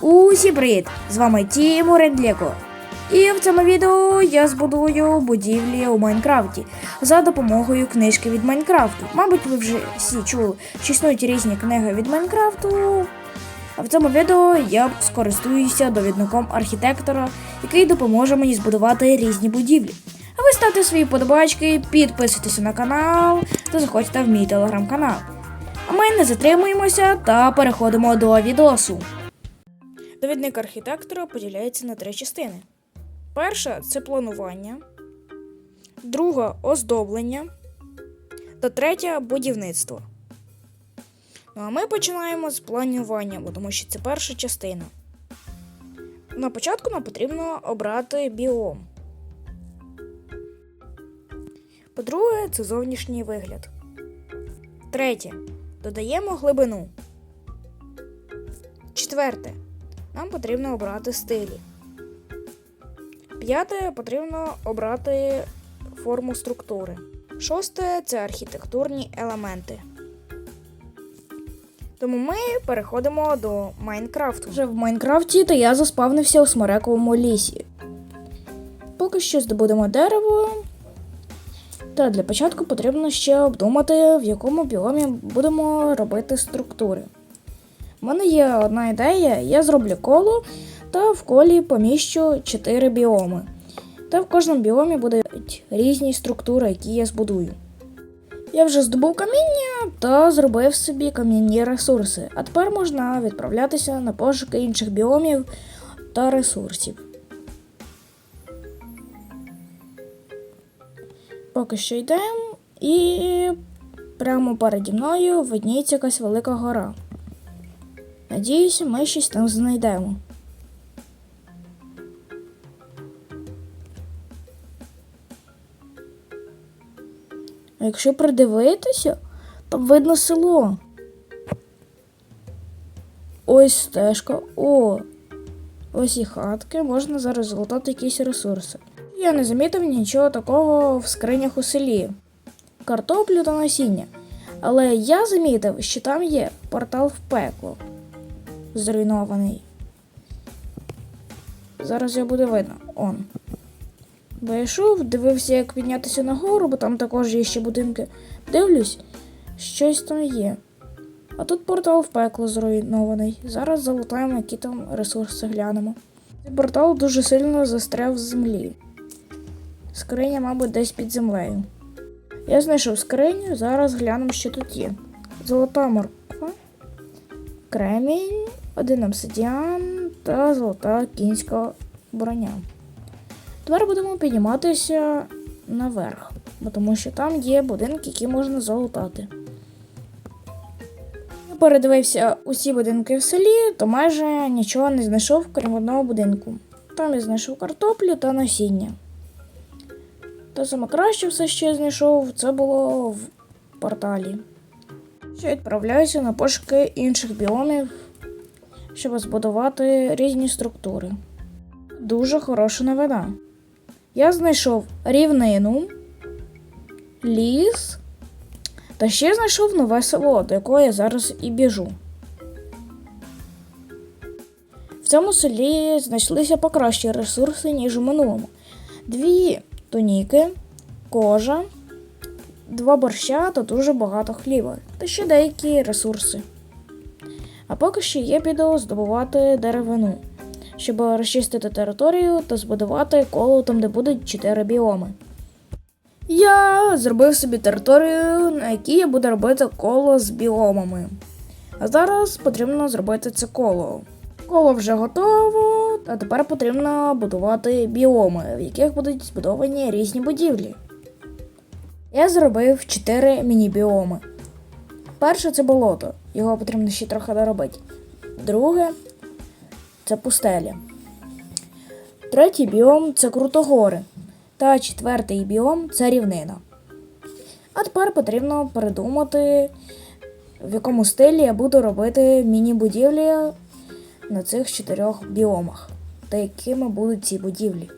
Усім привіт! З вами Тімур Рендлєко. І в цьому відео я збудую будівлі у Майнкрафті за допомогою книжки від Майнкрафту. Мабуть, ви вже всі чули, що існують різні книги від Майнкрафту. А в цьому відео я скористуюся довідником архітектора, який допоможе мені збудувати різні будівлі. А ви ставте свої подобачки, підписуйтесь на канал та заходьте в мій телеграм-канал. А ми не затримуємося та переходимо до відосу. Довідник архітектора поділяється на три частини. Перша це планування, друга оздоблення та третя будівництво. Ну а ми починаємо з планування, бо тому що це перша частина. На початку нам потрібно обрати біом. По-друге, це зовнішній вигляд. Третє. Додаємо глибину. Четверте. Нам потрібно обрати стилі. П'яте потрібно обрати форму структури. Шосте це архітектурні елементи. Тому ми переходимо до Майнкрафту. Вже в Майнкрафті то я заспавнився у смерековому лісі. Поки що здобудемо дерево. Та для початку потрібно ще обдумати, в якому біомі будемо робити структури. У мене є одна ідея, я зроблю коло та в колі поміщу 4 біоми. Та в кожному біомі будуть різні структури, які я збудую. Я вже здобув каміння та зробив собі кам'яні ресурси, а тепер можна відправлятися на пошуки інших біомів та ресурсів. Поки що йдемо, і прямо переді мною видніється якась велика гора. Надіюся, ми щось там знайдемо. Якщо придивитися, там видно село. Ось стежка. О! Ось і хатки, можна зараз злутати якісь ресурси. Я не замітив нічого такого в скринях у селі. Картоплю та насіння. Але я замітив, що там є портал в пекло. Зруйнований. Зараз його буде видно. Он. Вийшов, дивився, як піднятися нагору, бо там також є ще будинки. Дивлюсь, щось там є. А тут портал в пекло зруйнований. Зараз залутаємо, які там ресурси глянемо. Цей портал дуже сильно застряв в землі. Скриня, мабуть, десь під землею. Я знайшов скриню, зараз глянемо, що тут є. Золота морква, кремінь, один обсидіан та золота кінська броня. Тепер будемо підніматися наверх, бо тому що там є будинки, які можна залутати. Я передивився усі будинки в селі, то майже нічого не знайшов, крім одного будинку. Там я знайшов картоплю та насіння. Та саме краще все, що я знайшов, це було в порталі. Ще відправляюся на пошуки інших біомів, щоб збудувати різні структури. Дуже хороша новина. Я знайшов рівнину, ліс, та ще знайшов нове село, до якого я зараз і біжу. В цьому селі знайшлися покращі ресурси, ніж у минулому. Дві тоніки, кожа, два борща та дуже багато хліба, та ще деякі ресурси. А поки що я піду здобувати деревину, щоб розчистити територію та збудувати коло там, де будуть чотири біоми. Я зробив собі територію, на якій я буду робити коло з біомами. А зараз потрібно зробити це коло. Коло вже готово, а тепер потрібно будувати біоми, в яких будуть збудовані різні будівлі. Я зробив 4 міні-біоми. Перше це болото, його потрібно ще трохи доробити. Друге це пустеля. Третій біом це крутогори. Та четвертий біом це рівнина. А тепер потрібно передумати, в якому стилі я буду робити міні-будівлі на цих чотирьох біомах, та якими будуть ці будівлі.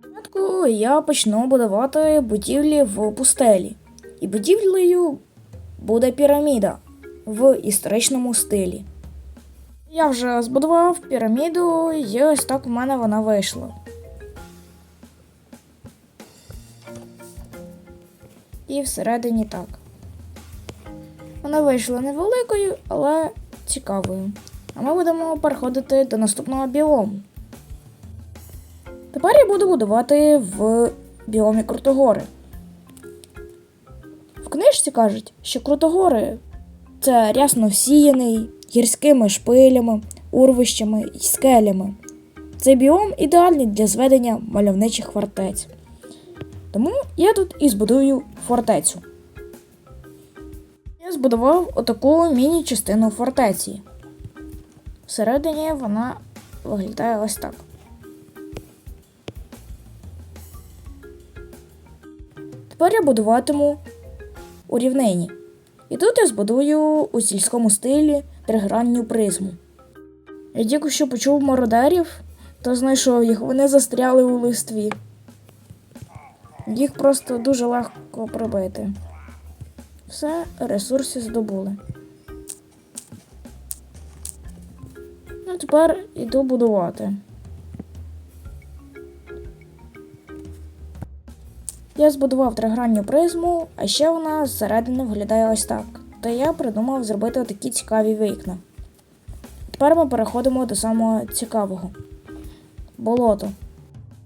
Спочатку я почну будувати будівлі в пустелі, і будівлею буде піраміда в історичному стилі. Я вже збудував піраміду, і ось так в мене вона вийшла. І всередині так. Вона вийшла невеликою, але цікавою. А ми будемо переходити до наступного біому. Тепер я буду будувати в біомі Крутогори. Книжці кажуть, що Крутогори це рясно всіяний гірськими шпилями, урвищами і скелями. Цей біом ідеальний для зведення мальовничих фортець. Тому я тут і збудую фортецю. Я збудував отаку міні-частину фортеці. Всередині вона виглядає ось так. Тепер я будуватиму у рівнині. І тут я збудую у сільському стилі тригранню призму. Я тільки що почув мародерів, то знайшов їх, вони застряли у листві. Їх просто дуже легко пробити. Все, ресурси здобули. Ну, тепер іду будувати. Я збудував тригранню призму, а ще вона зсередини виглядає ось так. Та я придумав зробити такі цікаві вікна. Тепер ми переходимо до самого цікавого болото.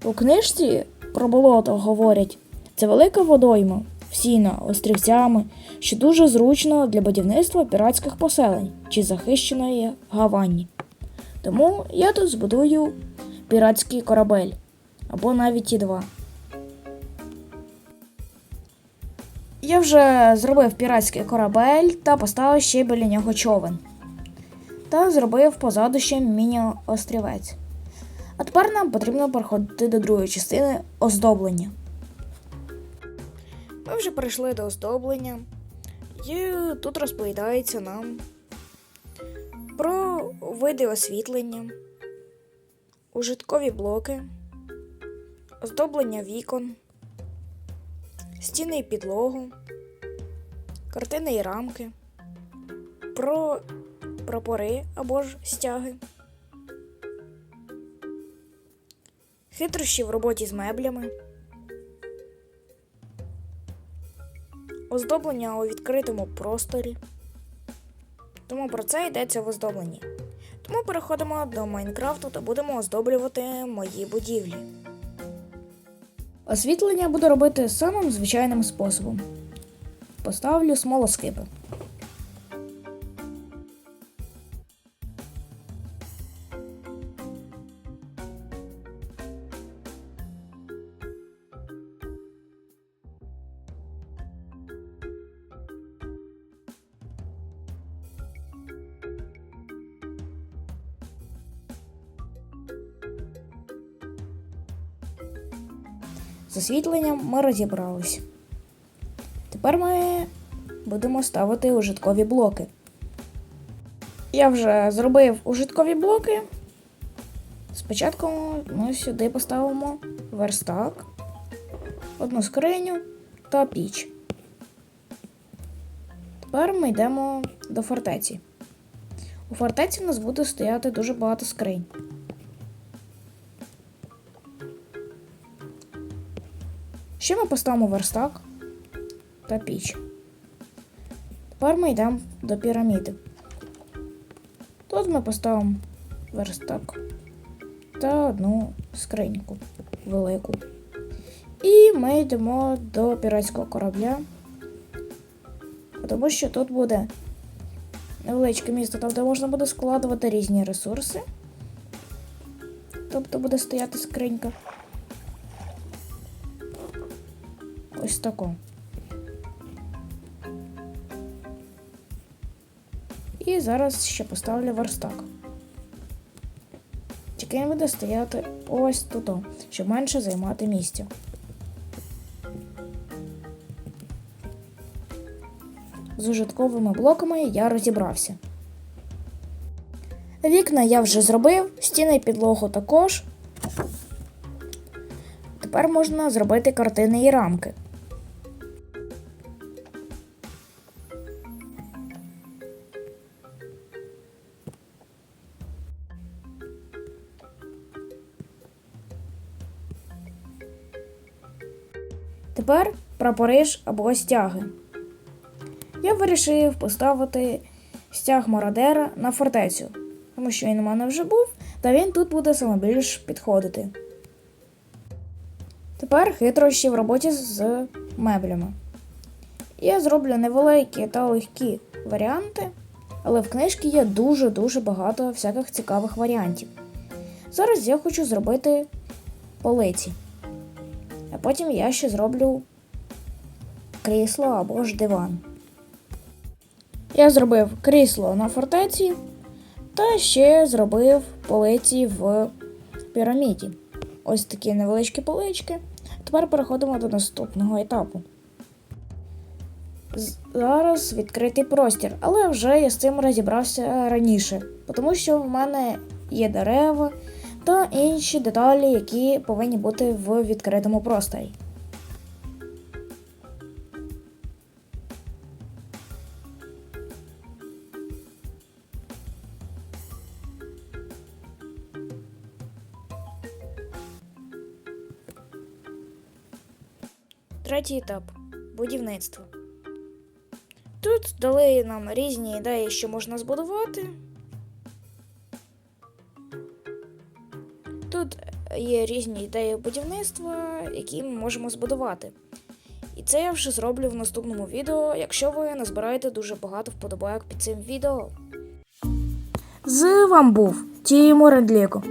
У книжці про болото говорять, це велика водойма, всіна острівцями, що дуже зручно для будівництва піратських поселень чи захищеної гавані. Тому я тут збудую піратський корабель або навіть і два. Я вже зробив піратський корабель та поставив ще біля нього човен. Та зробив позаду ще міні-острівець. А тепер нам потрібно переходити до другої частини оздоблення. Ми вже перейшли до оздоблення, і тут розповідається нам про види освітлення, ужиткові блоки, оздоблення вікон, стіни і підлогу, картини і рамки, про прапори або ж стяги, хитрощі в роботі з меблями, оздоблення у відкритому просторі. Тому про це йдеться в оздобленні. Тому переходимо до Майнкрафту та будемо оздоблювати мої будівлі. Освітлення буду робити самим звичайним способом. Поставлю смолоскипи. З освітленням ми розібрались. Тепер ми будемо ставити ужиткові блоки. Я вже зробив ужиткові блоки. Спочатку ми сюди поставимо верстак, одну скриню та піч. Тепер ми йдемо до фортеці. У фортеці у нас буде стояти дуже багато скринь. Ще ми поставимо верстак та піч. Тепер ми йдемо до піраміди. Тут ми поставимо верстак та одну скриньку велику. І ми йдемо до піратського корабля, тому що тут буде невеличке місто, там де можна буде складувати різні ресурси. Тобто буде стояти скринька. Ось тако. І зараз ще поставлю верстак. Тільки він буде стояти ось тут, щоб менше займати місця. З ужитковими блоками я розібрався. Вікна я вже зробив, стіни і підлогу також. Тепер можна зробити картини і рамки. Тепер прапориш або стяги. Я вирішив поставити стяг Мародера на фортецю, тому що він у мене вже був, та він тут буде саме більш підходити. Тепер хитрощі в роботі з меблями. Я зроблю невеликі та легкі варіанти, але в книжці є дуже-дуже багато всяких цікавих варіантів. Зараз я хочу зробити полиці. Потім я ще зроблю крісло або ж диван. Я зробив крісло на фортеці та ще зробив полиці в піраміді. Ось такі невеличкі полички. Тепер переходимо до наступного етапу. Зараз відкритий простір, але вже я з цим розібрався раніше, тому що в мене є дерева та інші деталі, які повинні бути в відкритому просторі. Третій етап будівництво. Тут дали нам різні ідеї, що можна збудувати. Тут є різні ідеї будівництва, які ми можемо збудувати. І це я вже зроблю в наступному відео, якщо ви назбираєте дуже багато вподобайок під цим відео. З вам був Тімур Ендліко.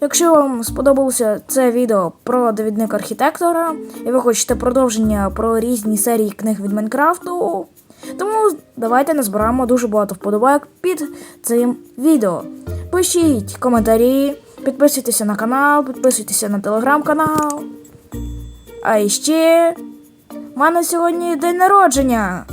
Якщо вам сподобалося це відео про довідник архітектора, і ви хочете продовження про різні серії книг від Майнкрафту, тому давайте назбираємо дуже багато вподобайок під цим відео. Пишіть коментарі, підписуйтеся на канал, підписуйтеся на телеграм-канал. А іще в мене сьогодні день народження.